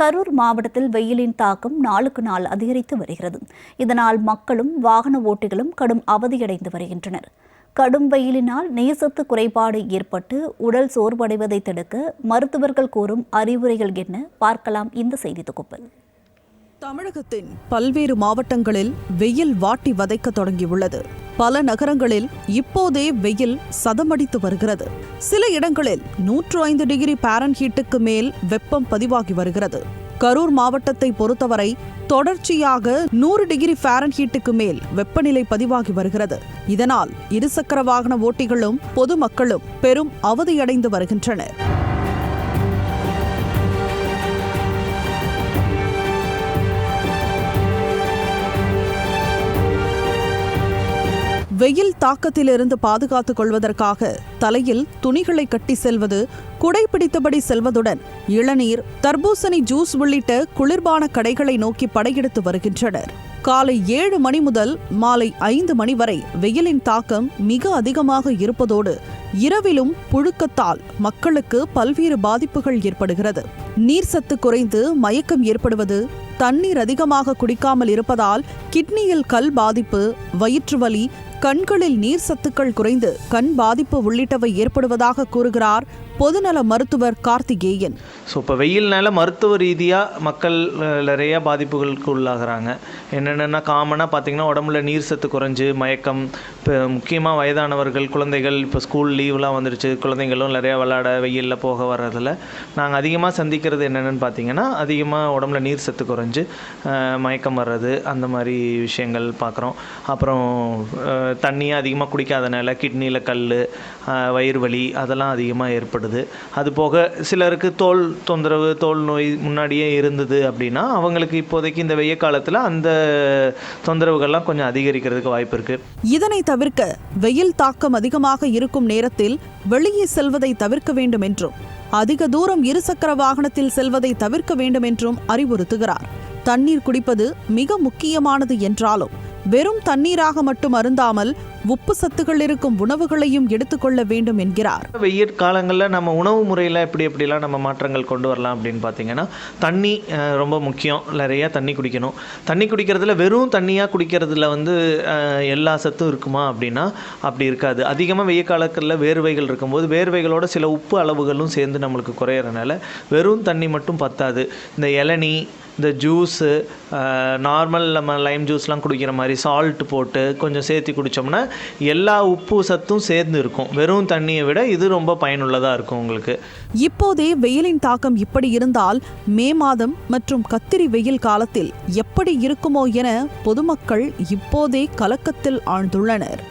கரூர் மாவட்டத்தில் வெயிலின் தாக்கம் நாளுக்கு நாள் அதிகரித்து வருகிறது. இதனால் மக்களும் வாகன ஓட்டிகளும் கடும் அவதியடைந்து வருகின்றனர். கடும் வெயிலினால் நேசத்து குறைபாடு ஏற்பட்டு உடல் சோர்வடைவதை தடுக்க மருத்துவர்கள் கூறும் அறிவுரைகள் என்ன? பார்க்கலாம் இந்த செய்தி தொகுப்பில் தமிழகத்தின் பல்வேறு மாவட்டங்களில் வெயில் வாட்டி வதைக்க தொடங்கியுள்ளது. பல நகரங்களில் இப்போதே வெயில் சதமடித்து வருகிறது. சில இடங்களில் நூற்று ஐந்து டிகிரி பாரன்ஹீட்டுக்கு மேல் வெப்பம் பதிவாகி வருகிறது. கரூர் மாவட்டத்தை பொறுத்தவரை தொடர்ச்சியாக நூறு டிகிரி ஃபாரன்ஹீட்டுக்கு மேல் வெப்பநிலை பதிவாகி வருகிறது. இதனால் இருசக்கர வாகன ஓட்டிகளும் பொதுமக்களும் பெரும் அவதியடைந்து வருகின்றனர். வெயில் தாக்கத்திலிருந்து பாதுகாத்துக் கொள்வதற்காக தலையில் துணிகளை கட்டி செல்வது குடை பிடித்தபடி செல்வதுடன் இளநீர் தர்பூசணி ஜூஸ் உள்ளிட்ட குளிர்பான கடைகளை நோக்கி படையெடுத்து வருகின்றனர். காலை ஏழு மணி முதல் மாலை ஐந்து மணி வரை வெயிலின் தாக்கம் மிக அதிகமாக இருப்பதோடு இரவிலும் புழுக்கத்தால் மக்களுக்கு பல்வேறு பாதிப்புகள் ஏற்படுகிறது. நீர் சத்து குறைந்து மயக்கம் ஏற்படுவது தண்ணீர் அதிகமாக குடிக்காமல் இருப்பதால் கிட்னியில் கல் பாதிப்பு வயிற்று வலி கண்களில் நீர் சத்துக்கள் குறைந்து கண் பாதிப்பு உள்ளிட்டவை ஏற்படுவதாக கூறுகிறார் பொதுநல மருத்துவர் கார்த்திகேயன். ஸோ இப்போ வெயில்னால மருத்துவ ரீதியாக மக்கள் நிறைய பாதிப்புகளுக்கு உள்ளாகிறாங்க. என்னென்னா காமனாக பார்த்தீங்கன்னா உடம்புல நீர் சத்து குறைஞ்சு மயக்கம் இப்போ முக்கியமாக வயதானவர்கள் குழந்தைகள் இப்போ ஸ்கூல் லீவ்லாம் வந்துருச்சு குழந்தைங்களும் நிறையா விளையாட வெயிலில் போக வர்றதில் நாங்கள் அதிகமாக சந்திக்கிறது என்னென்னு பார்த்தீங்கன்னா அதிகமாக உடம்புல நீர் சத்து குறைஞ்சு மயக்கம் வர்றது அந்த மாதிரி விஷயங்கள் பார்க்குறோம் அப்புறம் தண்ணியை அதிகமாக குடிக்காதனால கிட்னியில் கல் வயிறு வலி அதெல்லாம் அதிகமாக ஏற்படுது. அது போக சிலருக்கு தோல் தொந்தரவு தோல் நோய் முன்னாடியே இருந்தது அப்படின்னா அவங்களுக்கு இப்போதைக்கு இந்த வெய்ய காலத்தில் அந்த தொந்தரவுகள்லாம் கொஞ்சம் அதிகரிக்கிறதுக்கு வாய்ப்பு இருக்குது இதனை தவிர்க்க வெயில் தாக்கம் அதிகமாக இருக்கும் நேரத்தில் வெளியே செல்வதை தவிர்க்க வேண்டும் என்றும் அதிக தூரம் இருசக்கர வாகனத்தில் செல்வதை தவிர்க்க வேண்டும் என்றும் அறிவுறுத்துகிறார். தண்ணீர் குடிப்பது மிக முக்கியமானது என்றாலும் வெறும் தண்ணீராக மட்டும் அருந்தாமல் உப்பு சத்துகள் இருக்கும் உணவுகளையும் எடுத்துக்கொள்ள வேண்டும் என்கிறார். வெயில் காலங்களில் நம்ம உணவு முறையில் எப்படி எப்படிலாம் நம்ம மாற்றங்கள் கொண்டு வரலாம் அப்படின்னு பார்த்தீங்கன்னா தண்ணி ரொம்ப முக்கியம். நிறைய தண்ணி குடிக்கணும். தண்ணி குடிக்கிறதுல வெறும் தண்ணியாக குடிக்கிறதுல வந்து எல்லா சத்தும் இருக்குமா அப்படின்னா அப்படி இருக்காது. அதிகமாக வெயில் காலத்தில் வேர்வைகள் இருக்கும்போது வேர்வைகளோட சில உப்பு அளவுகளும் சேர்ந்து நம்மளுக்கு குறையிறனால வெறும் தண்ணி மட்டும் பத்தாது. இந்த இளநீ இந்த ஜூஸு நார்மல் நம்ம லைம் ஜூஸ்லாம் குடிக்கிற மாதிரி சால்ட் போட்டு கொஞ்சம் சேர்த்து குடித்தோம்னா எல்லா உப்பு சத்தும் சேர்ந்து இருக்கும். வெறும் தண்ணியை விட இது ரொம்ப பயனுள்ளதாக இருக்கும் உங்களுக்கு. இப்போதே வெயிலின் தாக்கம் இப்படி இருந்தால் மே மாதம் மற்றும் கத்திரி வெயில் காலத்தில் எப்படி இருக்குமோ என பொதுமக்கள் இப்போதே கலக்கத்தில் ஆழ்ந்துள்ளனர்.